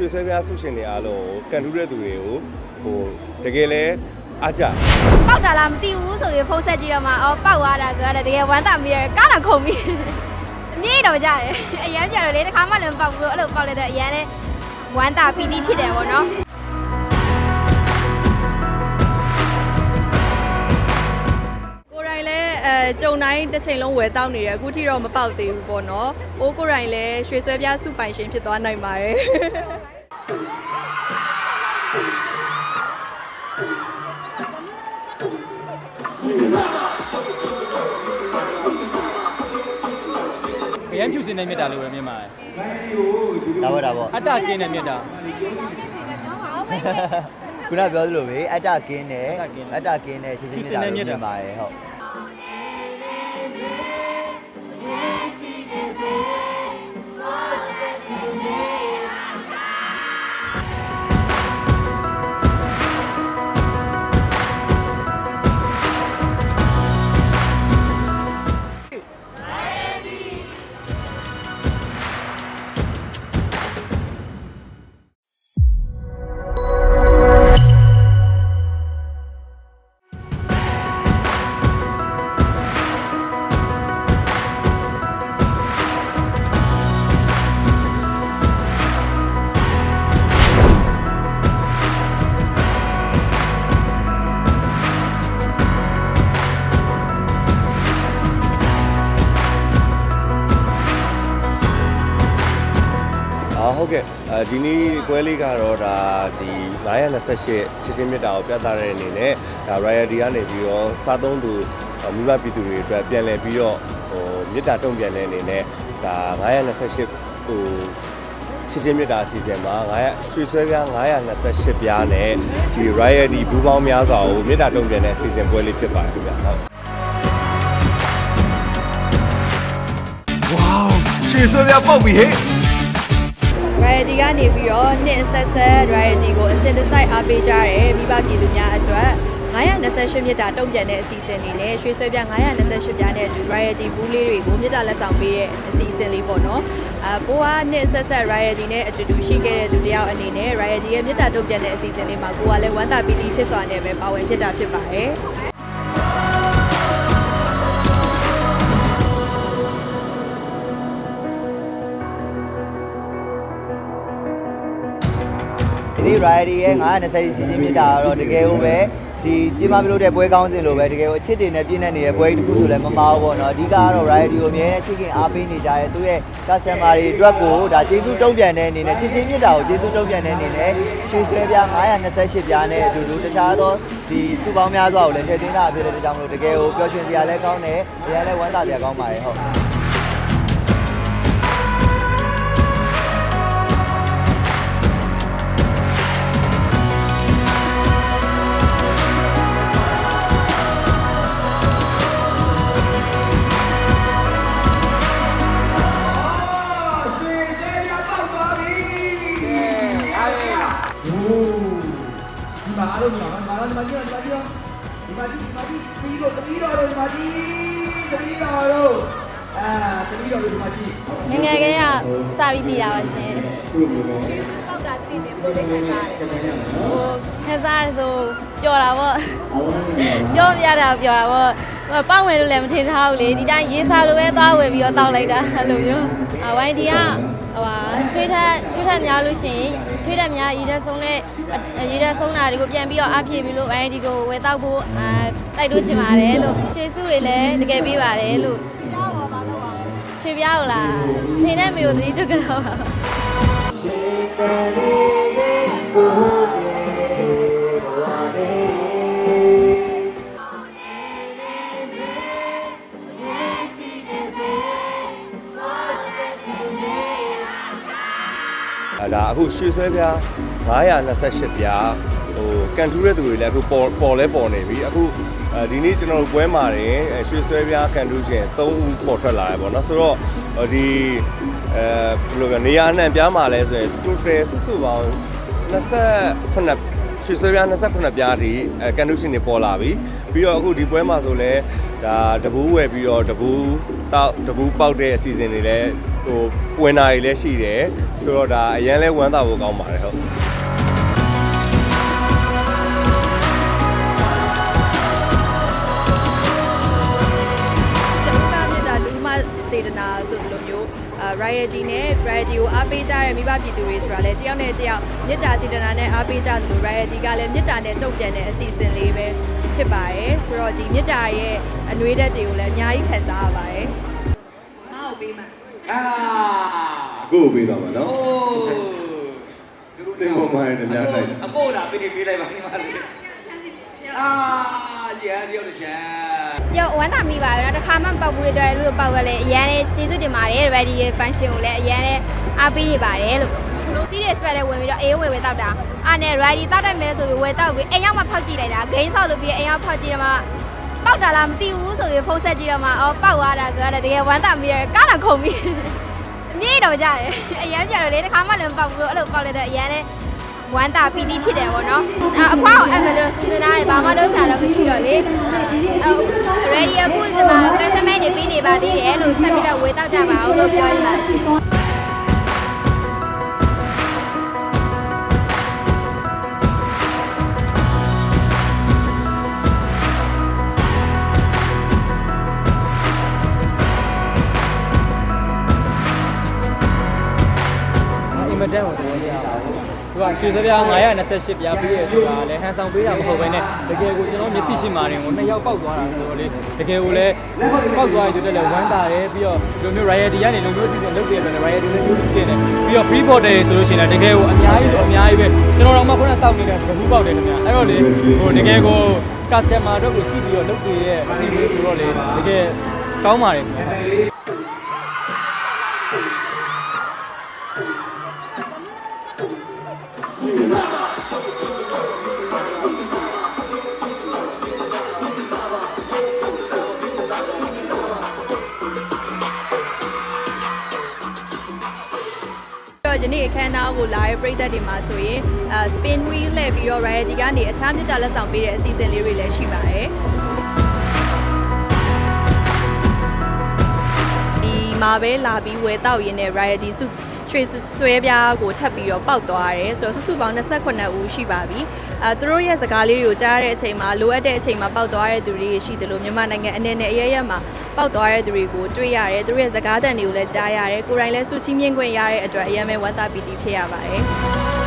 ရွှေဆွဲပြားဆုရှင်တွေအားလုံးကိုကန်ထူးတဲ့သူတွေကိုဟိုတကယ်လဲအားကြပောက်တာလားမသိဘူးဆိုပြီးဖုန်းဆက်ကြည့်တော့မှအော်ပောက်သွားတာဆိုတော့တကယ်ဝမ်းသာမိရကားတော့ခုံပြီအမြင့်တော့ကြတယ်အရန်ကြတော့လေတစ်ခါမှလည်းမပောက်ဘူးလို့အဲ့လိုပောက်လိုက်တော့အရန်လည်းဝမ်းသာပီတိဖြစ်တယ်ပေါ့နော် ကြုံတိုင်းတစ်ချိန်လုံးဝယ်တောက်နေတယ်အခုထိတော့မပေါက်သေးဘူးပေါ့နော်။အိုးကိုရိုင်းလည်းရွှေဆွဲပြားစုပိုင်ရှင်ဖြစ်သွားနိုင်ပါတယ်။အရန်ဖြူစင်တဲ့မြတ်တာလို့ပဲမြင်ပါတယ်ဒါပေါ့ဒါပေါ့အတ္တကင်းတဲ့မြတ်တာ ခုနပြောသလိုပဲအတ္တကင်းတယ်အတ္တကင်းတယ်အတ္တကင်းတယ်ချင်းချင်းမြတ်တာလို့မြင်ပါတယ်ဟုတ် ဒီနေ့ပွဲလေးကတော့ဒါဒီ928ချစ်ချင်းမြတ်တာကိုပြသတဲ့အနေနဲ့ဒါ royalty ကနေပြီးတော့စားသုံးသူမိဘပြည်သူတွေအတွက်ပြန်လည်ပြီးတော့ဟိုမြတ်တာတုံ့ပြန်တဲ့အနေနဲ့ဒါ928ဟိုချစ်ချင်းမြတ်တာအစီအစဉ်မှာ900ရွှေဆွဲပြား928ပြားနဲ့ဒီ royalty ဘူးပေါင်းများစွာကိုမြတ်တာတုံ့ပြန်တဲ့အစီအစဉ်ပွဲလေးဖြစ်ပါတယ်ခင်ဗျဟုတ်ရွှေဆိုပြပေါက်ပြီဟေ့ Royalty ကနေပြီးတော့နှစ်ဆက်ဆက် Royalty ကိုအစစ်တစိုက်အားပေးကြတဲ့မိဘပြည်သူများအတွက်928မြစ်တာတုံ့ပြန်တဲ့အစီအစဉ်လေးနဲ့ရွှေဆွဲပြ928ပြားနဲ့အတူ Royalty ဘူးလေးတွေကိုမြစ်တာလက်ဆောင်ပေးတဲ့အစီအစဉ်လေးပေါ့နော်အပိုးကနှစ်ဆက်ဆက် Royalty နဲ့အတူတူရှိခဲ့တဲ့သူတယောက်အနေနဲ့ Royalty ရဲ့မြစ်တာတုံ့ပြန်တဲ့အစီအစဉ်လေးမှာကိုကလည်းဝမ်းသာပီတိဖြစ်စွာနဲ့ပဲပါဝင်ဖြစ်တာဖြစ်ပါတယ် ဒီနေ့ rider ရဲ့920စီစဉ်မြစ်တာကတော့တကယ်ကိုပဲဒီကျင်းပပြုလုပ်တဲ့ပွဲကောင်းစဉ်လိုပဲတကယ်ကိုအချစ်တင်နဲ့ပြည့်နေနေတဲ့ပွဲတစ်ခုဆိုလည်းမမာဘူးပေါ့နော်အဓိကကတော့ rider ကိုအမြဲတမ်းချစ်ခင်အားပေးနေကြတဲ့သူရဲ့ customer တွေအတွက်ကိုဒါကျေးဇူးတုံ့ပြန်တဲ့အနေနဲ့ချစ်ချင်းမြစ်တာကိုကျေးဇူးတုံ့ပြန်တဲ့အနေနဲ့ရွှေဆွဲပြား928ပြားနဲ့အတူတူတခြားသောဒီစုပေါင်းများစွာကိုလည်းထည့်သွင်းတာဖြစ်တဲ့အတွက်ကြောင့်မလို့တကယ်ကိုပျော်ရွှင်စရာလည်းကောင်းတယ်။ဒီကလည်းဝမ်းသာစရာကောင်းပါတယ်ဟုတ် မှာတော့ဒီမှာကြည့်တော့ဒီမှာကြည့်တော့ဒီမှာကြည့်ဒီမှာကြည့်ပြီးတော့တပီးတော်တို့ဒီမှာကြည့်တပီးတော်တို့အာတပီးတော်တို့ဒီမှာကြည့်ငယ်ငယ်ကလေးကစပြီးသိရပါရှင်ပောက်တာသိတယ်ဘယ်လိုခံစားရလဲဟိုခံစားရဆိုပျော်တာပေါ့ပြောပြတာပျော်တာပေါ့ဟိုပောက်မယ်လို့လည်းမထင်ထားဘူးလေဒီတိုင်းရေးစားလိုပဲသွားဝယ်ပြီးတော့တောက်လိုက်တာအဲ့လိုမျိုးအဝိုင်းဒီကဟိုဟာ ချွေးထက်ချွေးထက်များလို့ရှိရင်ချွေးထက်များရေးတဲ့ဆုံးတဲ့ရေးတဲ့ဆုံးတာတွေကိုပြန်ပြီးတော့အပြည့်ပြီးလို့ ID ကိုဝယ်တောက်ဖို့အာတိုက်တွန်းချင်ပါတယ်လို့ချွေးစုတွေလည်းတကယ်ပေးပါတယ်လို့ချွေးပြားဟုတ်လားဖိနေမျိုးသတိကျွတ်ကြတော့ပါ အဲဒါအခုရွှေဆွဲပြား928ပြားဟိုကန်ထူးတဲ့သူတွေလည်းအခုပေါ်ပေါ်လဲပေါ်နေပြီအခုအဲဒီနေ့ကျွန်တော်တို့ပွဲမှာတင်အဲရွှေဆွဲပြားကန်ထူးရှင်3ဦးပေါ်ထွက်လာတယ်ပေါ့နော်ဆိုတော့ဟိုဒီအဲဘယ်လိုလဲနေရာအနှံ့ပြားမှာလဲဆိုရင် total စုစုပေါင်း28ရွှေရွှေဆွဲပြား28ပြားထိအဲကန်တူးရှင်တွေပေါ်လာပြီပြီးတော့အခုဒီပွဲမှာဆိုလဲဒါတပူးဝယ်ပြီးတော့တပူးတောက်တပူးပေါက်တဲ့အစီအစဉ်တွေလည်း ဟိုဝင်တာတွေလည်းရှိတယ်ဆိုတော့ဒါအရန်လဲဝမ်းသာဖို့ကောင်းပါတယ်ဟုတ်ကျွန်တော်ကမြစ်တာဒူးမစေတနာဆိုသလိုမျိုးအာ royalty နဲ့ royalty ကိုအားပေးကြတဲ့မိဘပြည်သူတွေဆိုတာလဲတယောက်နဲ့တယောက်မြစ်တာစေတနာနဲ့အားပေးကြသလို royalty ကလည်းမြစ်တာနဲ့တုံ့ပြန်တဲ့အစီအစဉ်လေးပဲဖြစ်ပါတယ်ဆိုတော့ဒီမြစ်တာရဲ့အနှွေးဓာတ်တွေကိုလည်းအများကြီးခံစားရပါတယ်ငါ့ကိုပေးမှာ အာကိုပေးတော့မှာနော်โอ้စင်ပေါ်မှာလည်းများလိုက်အကိုလာပေးပေးလိုက်ပါဒီမှာလေအာရန်ပြောလို့ရှာကြောက်ဝမ်းသာမိပါတော့တခါမှမပေါက်ဘူးတဲ့အတွက်လို့ပေါက်ကလေးအရန်လေးကျေးဇူးတင်ပါတယ် ready function ကိုလည်းအရန်လေးအားပေးနေပါတယ်လို့စီးတဲ့ spread လေးဝင်ပြီးတော့အေးဝယ်ဝယ်တောက်တာအာနဲ့ ready တောက်တယ်မယ်ဆိုပြီးဝယ်တောက်ပြီးအိမ်ရောက်မှဖောက်ကြည့်လိုက်တာဂိမ်းဆောက်လို့ပြီးအိမ်ရောက်ဖောက်ကြည့်တော့မှ ပေါက်တာလားမသိဘူးဆိုပြီးဖုန်းဆက်ကြည့်တော့မှအော်ပေါက်သွားတာဆိုတော့တကယ်ဝမ်းသာမိရကားလာခုံပြီးအမြင့်တော့ကြတယ်အရန်ကြတော့လေတခါမှလည်းမပေါက်ဘူးအဲ့လိုပေါက်လိုက်တော့အရန်လေးဝမ်းတာပီတိဖြစ်တယ်ပေါ့နော်အဖွားကိုအဲ့မလို့စဉ်းစားရဘာမှလုပ်စားတော့မရှိတော့လေ ready အခုဒီမှာ customer တွေပြီးနေပါသေးတယ်လို့ဆက်ပြီးတော့ဝေတောက်ကြပါအောင်လို့ပြောရပါတယ် တန်ကိုတော်ရပါဘူးသူကရွှေစပြား928ပြားပြီးရဆိုတာလည်းဟန်ဆောင်ပေးတာမဟုတ်ဘဲနဲ့တကယ်ကိုကျွန်တော်မျက်စိရှိမှတင်ကိုနှစ်ယောက်ပောက်သွားတာဆိုတော့လေတကယ်ကိုလည်းပောက်သွားရတဲ့လည်းဝမ်းသာတယ်ပြီးတော့ဒီလိုမျိုး royalty ကနေလုံမျိုးစီစဉ်လုပ်ပြရတယ် royalty နဲ့မျိုးဖြစ်နေပြီးတော့ free bottle ဆိုလို့ရှိရင်လည်းတကယ်ကိုအများကြီးဆိုအများကြီးပဲကျွန်တော်တို့မှခုနတောက်နေတဲ့ဘူးပေါက်တယ်ခင်ဗျအဲ့တော့လေဟိုတကယ်ကို customer တို့ကိုကြည့်ပြီးတော့လုပ်ပြရဲ့အစီအစဉ်ဆိုတော့လေတကယ်ကောင်းပါတယ်ခင်ဗျာ တော့ယနေ့အခမ်းအနားကိုလာတဲ့ပရိသတ်တွေမှာဆိုရင်အဲ spin wheel လှည့်ပြီးတော့ royalty ကနေအခြားမြစ်တာလက်ဆောင်ပေးတဲ့အစီအစဉ်လေးတွေလည်းရှိပါတယ်ဒီမှာပဲလာပြီးဝယ်တောက်ရင်းနဲ့ royalty စု ရွှေဆွဲပြားကိုထပ်ပြီးတော့ပောက်သွားတယ်ဆိုတော့စုစုပေါင်း28ဦးရှိပါပြီအဲသူတို့ရဲ့စကားလေးတွေကိုကြားရတဲ့အချိန်မှာလိုအပ်တဲ့အချိန်မှာပောက်သွားတဲ့သူတွေရှိတယ်လို့မြန်မာနိုင်ငံအနေနဲ့အရရက်မှာပောက်သွားတဲ့သူတွေကိုတွေ့ရတယ်သူတို့ရဲ့စကားသံတွေကိုလည်းကြားရတယ်ကိုယ်တိုင်လည်းစုချင်းမြင့်ခွင့်ရတဲ့အတွက်အရင်ပဲဝမ်းသာပီတိဖြစ်ရပါတယ်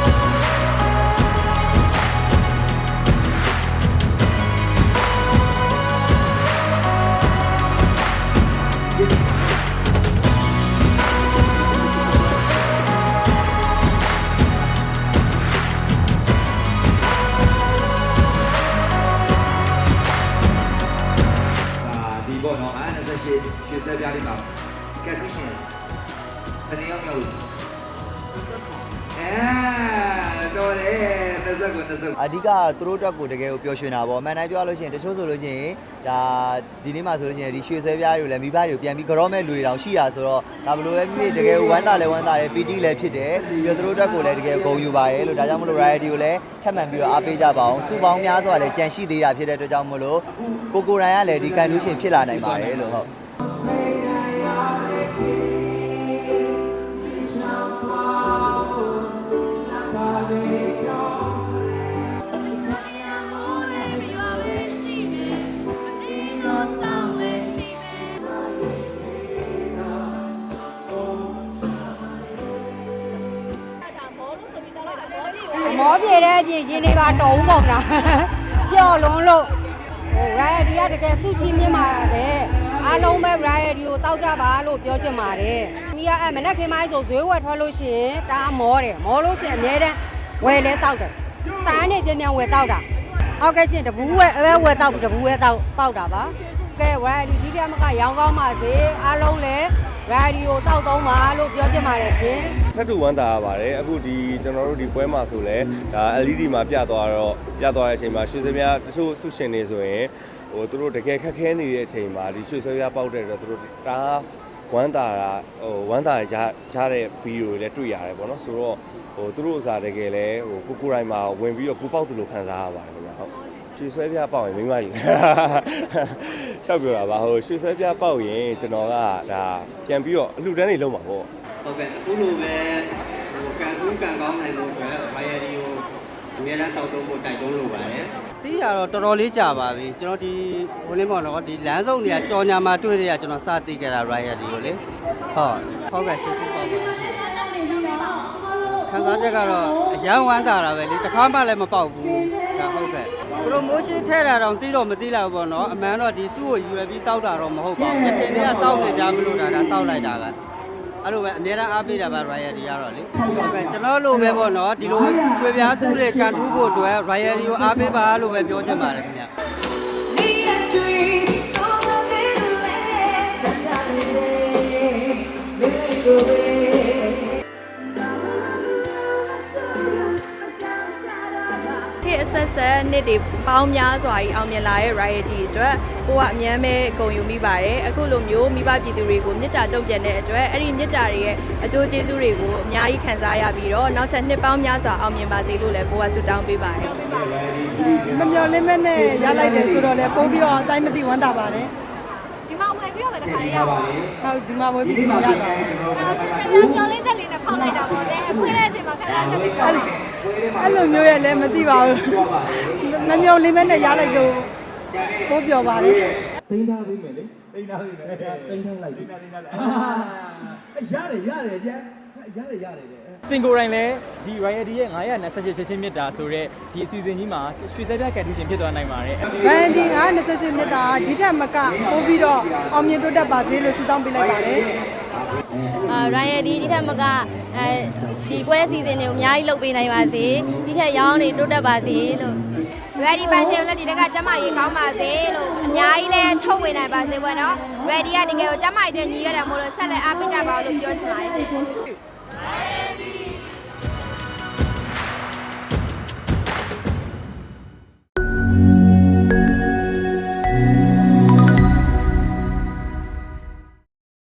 အဓိကသူတို့အတွက်ကိုတကယ်ကိုပျော်ရွှင်တာပေါ့အမှန်တိုင်းပြောရလို့ရှိရင်တချို့ဆိုလို့ရှိရင်ဒါဒီနေ့မှဆိုလို့ရှိရင်ဒီရွှေဆွဲပြားတွေကိုလည်းမိဘတွေကိုပြန်ပြီးကြောမဲ့လူတွေတောင်ရှိတာဆိုတော့ဒါဘလို့လဲမိမိတကယ်ကိုဝမ်းသာလဲဝမ်းသာတယ်ပီတိလည်းဖြစ်တယ်ပြီးတော့သူတို့အတွက်ကိုလည်းတကယ်ဂုဏ်ယူပါတယ်လို့ဒါကြောင့်မလို့ riot ကိုလည်းထပ်မံပြီးတော့အားပေးကြပါအောင်စုပေါင်းများစွာလည်းကြံရှိသေးတာဖြစ်တဲ့အတွက်ကြောင့်မလို့ကိုကိုရိုင်းကလည်းဒီကန်တူးရှင်ဖြစ်လာနိုင်ပါတယ်လို့ဟုတ် အပြင်ရင်းနေပါတော်ဦးပေါ့ဗျာပျော့လုံးလို့ဟို riot ကတကယ်စုချင်းမြင့်ပါတယ်အားလုံးပဲ riot ကိုတောက်ကြပါလို့ပြောချင်ပါတယ်မိကအဲ့မနက်ခင်းပိုင်းဆိုဈေးဝယ်ထွက်လို့ရှိရင်ဒါမောတယ်မောလို့ရှိရင်အများတန်းဝယ်လဲတောက်တယ်စားနေပြန်ပြန်ဝယ်တောက်တာဟုတ်ကဲ့ရှင်တဘူးဝယ်အဲဝယ်တောက်ပြီးတဘူးဝယ်တောက်ပေါက်တာပါကဲ riot ဒီပြမကရောင်းကောင်းပါစေအားလုံးလည်း riot ကိုတောက်သုံးပါလို့ပြောချင်ပါတယ်ရှင်ထပ်တူဝမ်းသာရပါတယ်အခုဒီကျွန်တော်တို့ဒီပွဲမှာဆိုလဲဒါ LED မှာပြသွားတော့ပြသွားတဲ့အချိန်မှာရွှေစပြားတချို့ဆုရှင်တွေဆိုရင်ဟိုသူတို့တကယ်ခက်ခဲနေတဲ့အချိန်မှာဒီရွှေစပြားပေါက်တဲ့အတွက်သူတို့ဒါဟဝမ်းသာတာဟိုဝမ်းသာရရတဲ့ဗီဒီယိုတွေလည်းတွေ့ရတယ်ပေါ့နော်ဆိုတော့ဟိုသူတို့ဥစားတကယ်လဲဟိုကိုကိုတိုင်းမှာဝင်ပြီးတော့ကိုပေါက်သူလိုခံစားရပါတယ်ခင်ဗျာဟုတ် ရွှေဆွဲပြပေါက်ရင်မိမယူရှောက်ပြောတာပါဟိုရွှေဆွဲပြပေါက်ရင်ကျွန်တော်ကဒါပြန်ပြီးတော့အလှူဒန်းနေလုံးပါပေါ့ဟုတ်ကဲ့အခုလိုပဲဟိုကန်ကူးကန်ကောင်းနိုင်ဖို့အတွက် Royalty ကိုအများအားတောက်သုံးဖို့တိုက်တွန်းလိုပါတယ်တီးတာတော့တော်တော်လေးကြာပါပြီကျွန်တော်ဒီဟိုလင်းပေါ့နော်ဒီလမ်းစုံတွေကကြော်ညာမှာတွေ့ရတဲ့ကျွန်တော်စတီးခဲ့တာ royalty ကိုလေဟုတ်ဟုတ်ကဲ့ရှင်းရှင်းပေါ့ပါခံစားချက်ကတော့အရန်ဝမ်းသာတာပဲလေတစ်ခါမှလည်းမပေါက်ဘူး ဒါဟုတ်ကဲ့ promotion ထဲတာတော့တီးတော့မတီးလိုက်ဘူးပေါ့နော်အမှန်တော့ဒီစုကိုယူရပြီးတောက်တာတော့မဟုတ်ပါဘူးပြပြတွေကတောက်နေကြမလို့ဒါဒါတောက်လိုက်တာပဲအဲ့လိုပဲအများအားအားပေးတာပါ royalty ကတော့လေဟုတ်ကဲ့ကျွန်တော်လိုပဲပေါ့နော်ဒီလိုရွှေပြားစုတွေကန်ထူးဖို့အတွက် royalty ကိုအားပေးပါလို့ပဲပြောချင်ပါတယ်ခင်ဗျ နှစ်တွေပေါင်းများစွာကြီးအောင်မြင်လာတဲ့ royalty အတွက်ကိုကအမြဲပဲဂုဏ်ယူမိပါတယ်အခုလိုမျိုးမိဘပြည်သူတွေကိုမြစ်တာတုံ့ပြန်တဲ့အတွက်အဲ့ဒီမြစ်တာတွေရဲ့အကျိုးကျေးဇူးတွေကိုအများကြီးခံစားရပြီးတော့နောက်ထပ်နှစ်ပေါင်းများစွာအောင်မြင်ပါစေလို့လည်းကိုကဆုတောင်းပေးပါတယ်မမျော်လင့်မဲ့နဲ့ရလိုက်တယ်ဆိုတော့လေပို့ပြီးတော့အတိုင်းမသိဝမ်းသာပါတယ်ဒီမှာဝင်ပြီးတော့ပဲတစ်ခါလေးရပါဘူးဟုတ်ဒီမှာဝယ်ပြီးဒီမှာရတာ။အော်ချစ်တဲ့ပြောပြောလေးချက်လေးနဲ့ဖောက်လိုက်တာပေါ့တဲ့။အဖွင့်တဲ့အချိန်မှာခဏချက်လေးပေါ့ အဲ့လိုအဲ့လိုမျိုးရဲ့လည်းမသိပါဘူးမမျော်လင့်မဲ့နဲ့ရလိုက်လို့ပို့ပြောပါတယ်သိမ်းထားပေးမယ်လေသိမ်းထားပေးမယ်သိမ်းထားလိုက်သိမ်းထားသိမ်းထားလိုက်ရတယ်ရတယ်ကျန်ရတယ်ရတယ်တဲ့တင်ကိုယ်တိုင်လည်းဒီ royalty ရဲ့928ချက်ချင်းမြတ်တာဆိုတော့ဒီအစီအစဉ်ကြီးမှာရွှေစက်ပြကန်တူရှင်ဖြစ်သွားနိုင်ပါတယ်ဘန်ဒီက20နှစ်တာဒီထက်မကပို့ပြီးတော့အောင်မြင်တိုးတက်ပါစေလို့ဆုတောင်းပေးလိုက်ပါတယ်။ အာ Ryan ဒီဒီထက်မကအဲဒီပွဲအစီအစဉ်တွေကိုအများကြီးလုပ်ပေးနိုင်ပါစေ။ဒီထက်ရောင်းနေတိုးတက်ပါစေလို့ Ready ပါစေလို့ဒီတက်ကကျမရေးကောင်းပါစေလို့အများကြီးလဲထုတ်ဝေနိုင်ပါစေဘွယ်နော်။ Ready ကတကယ်ကိုကျမရေးတဲ့ညီရတယ်မို့လို့ဆက်လက်အားပေးကြပါလို့ပြောချင်ပါတယ်ရှင်။